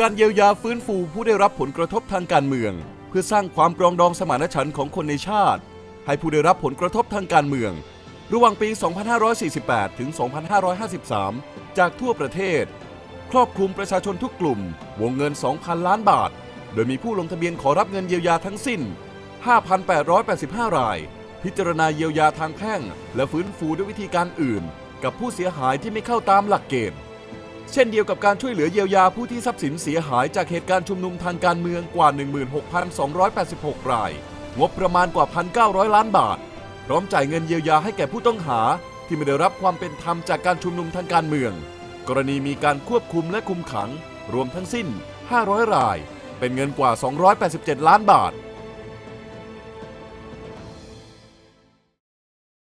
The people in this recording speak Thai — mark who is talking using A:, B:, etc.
A: การเยียวยาฟื้นฟูผู้ได้รับผลกระทบทางการเมือง เพื่อสร้างความปรองดองสมานฉันท์ของคนในชาติ ให้ผู้ได้รับผลกระทบทางการเมือง ระหว่างปี 2548 ถึง 2553 จากทั่วประเทศ ครอบคลุมประชาชนทุกกลุ่ม วงเงิน 2,000 ล้านบาท โดยมีผู้ลงทะเบียนขอรับเงินเยียวยาทั้งสิ้น 5,885 ราย พิจารณาเยียวยาทางแพ่ง และฟื้นฟูด้วยวิธีการอื่น กับผู้เสียหายที่ไม่เข้าตามหลักเกณฑ์ เช่นเดียวกับการช่วยเหลือเยียวยาผู้ที่ทรัพย์สินเสียหายจากเหตุการณ์ชุมนุมทางการเมืองกว่า 16,286 ราย งบประมาณกว่า 1,900 ล้านบาท พร้อมจ่ายเงินเยียวยาให้แก่ผู้ต้องหา ที่ไม่ได้รับความเป็นธรรมจากการชุมนุมทางการเมือง กรณีมีการควบคุมและคุมขัง รวมทั้งสิ้น 500 ราย เป็นเงินกว่า 287 ล้านบาท